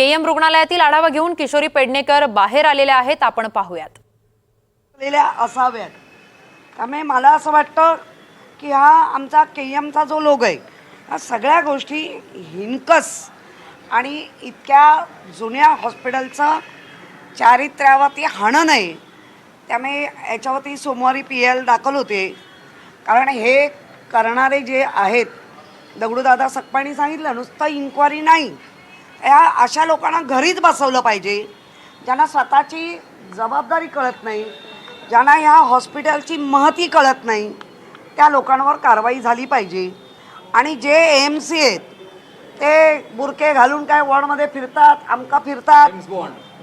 KM रुग्णालयातील आढावा घेऊन किशोरी पेडणेकर बाहेर आलेल्या आहेत. आपण पाहूयात. असाव्यात त्यामुळे मला असं वाटतं की हा आमचा केएमचा जो लोग आहे हा सगळ्या गोष्टी हिनकस आणि इतक्या जुन्या हॉस्पिटलचं चारित्र्यावरती हाणं नाही. त्यामुळे याच्यावरती सोमवारी पी एल दाखल होते. कारण हे करणारे जे आहेत दगडूदादा सकपाणी सांगितलं नुसतं इन्क्वायरी नाही. या अशा लोकांना घरीच बसवलं पाहिजे ज्यांना स्वतःची जबाबदारी कळत नाही ज्यांना ह्या हॉस्पिटलची महती कळत नाही त्या लोकांवर कारवाई झाली पाहिजे. आणि जे एम सी आहेत ते बुरके घालून काय वॉर्डमध्ये फिरतात आमका फिरतात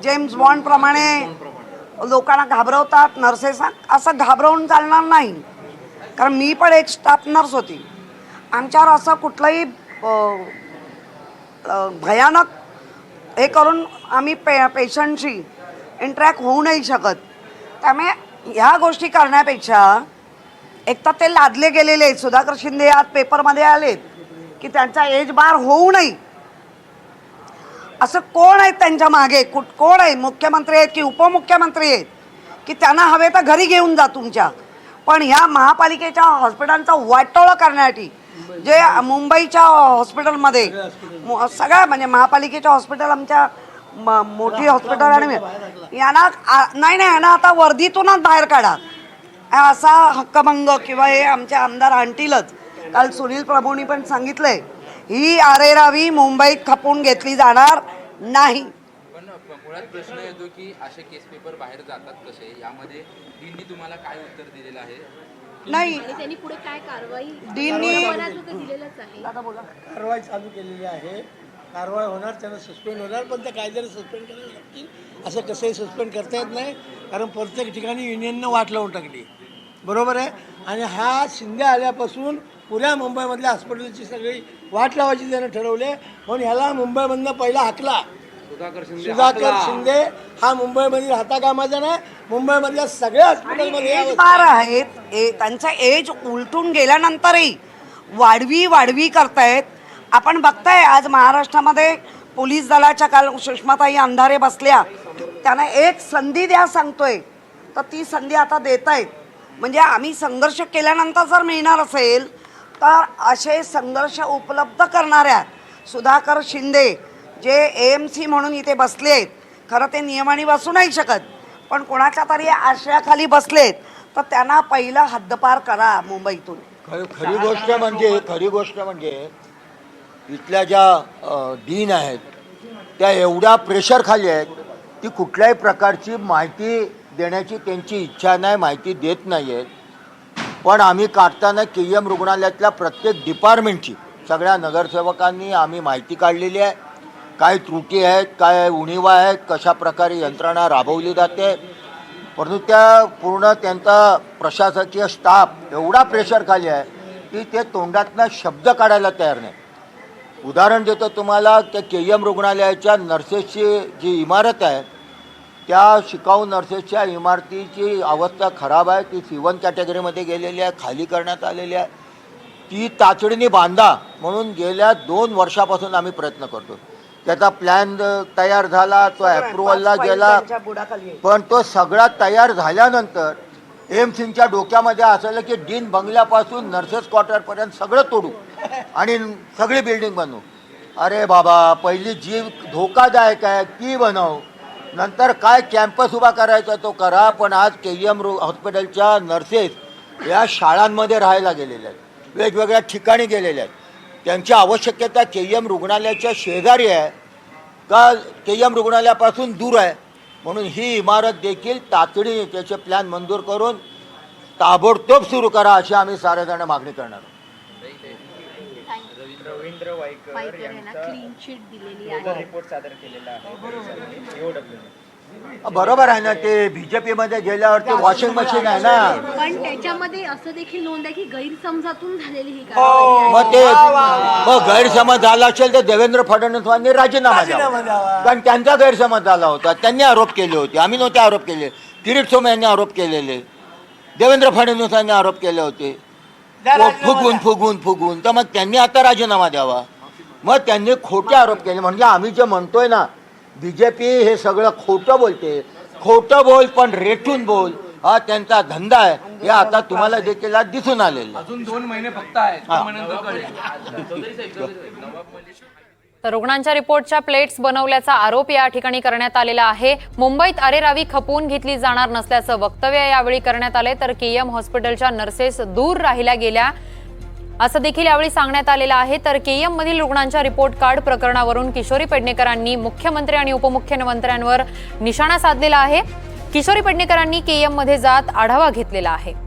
जेम्स बॉन्ड प्रमाणे लोकांना घाबरवतात नर्सेसना असं घाबरवून चालणार नाही. कारण मी पण एक स्टाफ नर्स होती. आमच्यावर असं कुठलंही भयानक. हे करून आम्ही पे पेशंटशी इंटरॅक्ट होऊ नाही शकत. त्यामुळे ह्या गोष्टी करण्यापेक्षा एक तर ते लादले गेलेले आहेत. सुधाकर शिंदे आज पेपरमध्ये आलेत की त्यांचा एज बार होऊ नये असं कोण आहेत त्यांच्या मागे? कुठ कोण आहे? मुख्यमंत्री आहेत की उपमुख्यमंत्री आहेत? की त्यांना हवे तर घरी घेऊन जा तुमच्या. पण ह्या महापालिकेच्या हॉस्पिटलचा वाटोळा करण्यासाठी जे मुंबईच्या हॉस्पिटलमध्ये सगळ्या म्हणजे महापालिकेच्या हॉस्पिटल आमच्या म- मोठी हॉस्पिटल आणि यांना नाही नाही यांना आता वर्दीतूनच बाहेर काढा. असा हक्कभंग किंवा हे आमचे आमदार आणतीलच काल सुनील प्रभूंनी पण सांगितलंय ही आरेरावी मुंबईत खपून घेतली जाणार नाही. प्रश्न येतो की असे केस पेपर बाहेर जातात कसे? यामध्ये तुम्हाला काय उत्तर दिलेलं आहे? नाही. आणि त्यांनी पुढे काय कारवाई डीननी- बऱ्याच होतं दिलेलंच आहे. दादा बोला. कारवाई चालू केलेली आहे. कारवाई होणार त्यांना सस्पेंड होणार पण त्या कायद्याने सस्पेंड करायला लागतील. असं कसंही सस्पेंड करता येत नाही कारण प्रत्येक ठिकाणी युनियननं वाट लावून टाकली. बरोबर आहे? आणि हा शिंदे आल्यापासून पुऱ्या मुंबईमधल्या हॉस्पिटलची सगळी वाट लावायची त्यानं ठरवले म्हणून ह्याला मुंबईमधनं पहिला हाकला. सुधाकर सुधाकर शिंदे हा मुंबईमधील हाता कामाचा नाही मुंबईमधल्या सगळ्या हॉस्पिटलमध्ये बार आहेत. ए त्यांचा एज उलटून गेल्यानंतरही वाढवी वाढवी करतायत. आपण बघताय आज महाराष्ट्रामध्ये पोलीस दलाच्या काल सुषमाताई अंधारे बसल्या. त्यांना एक संधी द्या सांगतोय. तर ती संधी आता देत आहेत म्हणजे आम्ही संघर्ष केल्यानंतर जर मिळणार असेल तर असे संघर्ष उपलब्ध करणाऱ्या सुधाकर शिंदे जे ए एम सी म्हणून इथे बसले आहेत खरं ते नियमाने बसू नाही शकत. पण कोणाच्या तरी आशयाखाली बसलेत तर त्यांना पहिलं हद्दपार करा मुंबईतून. खरी खरी गोष्ट म्हणजे खरी गोष्ट म्हणजे इथल्या ज्या डीन आहेत त्या एवढ्या प्रेशर खाली आहेत की कुठल्याही प्रकारची माहिती देण्याची त्यांची इच्छा नाही माहिती देत नाही आहेत पण आम्ही काढताना के एम रुग्णालयातल्या प्रत्येक डिपार्टमेंटची सगळ्या नगरसेवकांनी आम्ही माहिती काढलेली आहे. काय त्रुटी आहेत काय उणीवा आहेत कशा प्रकारे यंत्रणा राबवली जाते? परंतु त्या पूर्ण त्यांचा प्रशासकीय स्टाफ एवढा प्रेशर खाली आहे की ते तोंडातनं शब्द काढायला तयार नाही. उदाहरण देतो तुम्हाला त्या के एम रुग्णालयाच्या नर्सेसची जी इमारत आहे त्या शिकाऊ नर्सेसच्या इमारतीची अवस्था खराब आहे ती सी वन कॅटेगरीमध्ये गेलेली आहे खाली करण्यात आलेली आहे. ती तातडीने बांधा म्हणून गेल्या दोन वर्षापासून आम्ही प्रयत्न करतो त्याचा प्लॅन तयार झाला तो अप्रुव्हलला गेला. पण तो सगळा तयार झाल्यानंतर एम सिंगच्या डोक्यामध्ये असलं की डीन बंगल्यापासून नर्सेस क्वार्टरपर्यंत सगळं तोडू आणि सगळी बिल्डिंग बनवू. अरे बाबा पहिली जी धोकादायक आहे ती बनव? नंतर काय कॅम्पस उभा करायचा तो करा पण आज के एम हॉस्पिटलच्या नर्सेस या शाळांमध्ये राहायला गेलेल्या आहेत. वेगवेगळ्या ठिकाणी गेलेल्या आहेत. त्यांची आवश्यकता के एम रुग्णालयाच्या शेजारी आहे. का के एम रुग्णालयापासून दूर आहे. म्हणून ही इमारत देखील तातडीने त्याचे प्लॅन मंजूर करून ताबडतोब सुरू करा अशी आम्ही सारेजण मागणी करणार आहोत. रवींद्र वाईकर यांचा क्लीन चिट दिलेली गुन्हा आहे. रिपोर्ट सादर केलेला आहे. EOW. बरोबर आहे ना ते बीजेपी मध्ये गेल्यावरती वॉशिंग मशीन आहे ना. पण त्याच्यामध्ये असं देखील नोंद आहे की गैरसमजातून झालेली ही हो. कारवाई मग ते मग गैरसमज झाला असेल तर देवेंद्र फडणवीसांनी राजीनामा द्यावा. कारण त्यांचा गैरसमज झाला होता. त्यांनी आरोप केले होते. आम्ही नव्हते आरोप केले. किरीट सोम यांनी आरोप केलेले. देवेंद्र फडणवीसांनी आरोप केले होते. फुगून फुगून फुगून. तर मग त्यांनी आता राजीनामा द्यावा. मग त्यांनी खोटे आरोप केले. म्हणजे आम्ही जे म्हणतोय ना बी जे पी हे सगळं खोटं बोलते. खोटं बोल पण रेटून बोल. हा त्यांचा धंदा आहे. हे आता तुम्हाला देखील आज दिसून आलेलं आहे. अजून दोन महिने फक्त आहेत. तर रुग्णांच्या रिपोर्टच्या प्लेट्स बनवल्याचा आरोप या ठिकाणी करण्यात आलेला आहे. मुंबईत अरेरावी खपवून घेतली जाणार नसल्याचं वक्तव्य यावेळी करण्यात आले तर केएम हॉस्पिटलच्या नर्सेस दूर राहिल्या गेल्या. असं देखील यावेळी सांगण्यात आलेलं आहे. तर केएम मधील रुग्णांच्या रिपोर्ट कार्ड प्रकरणावरून किशोरी पेडणेकरांनी मुख्यमंत्री आणि उपमुख्यमंत्र्यांवर निशाणा साधलेला आहे. किशोरी पेडणेकरांनी केएममध्ये जात आढावा घेतलेला आहे.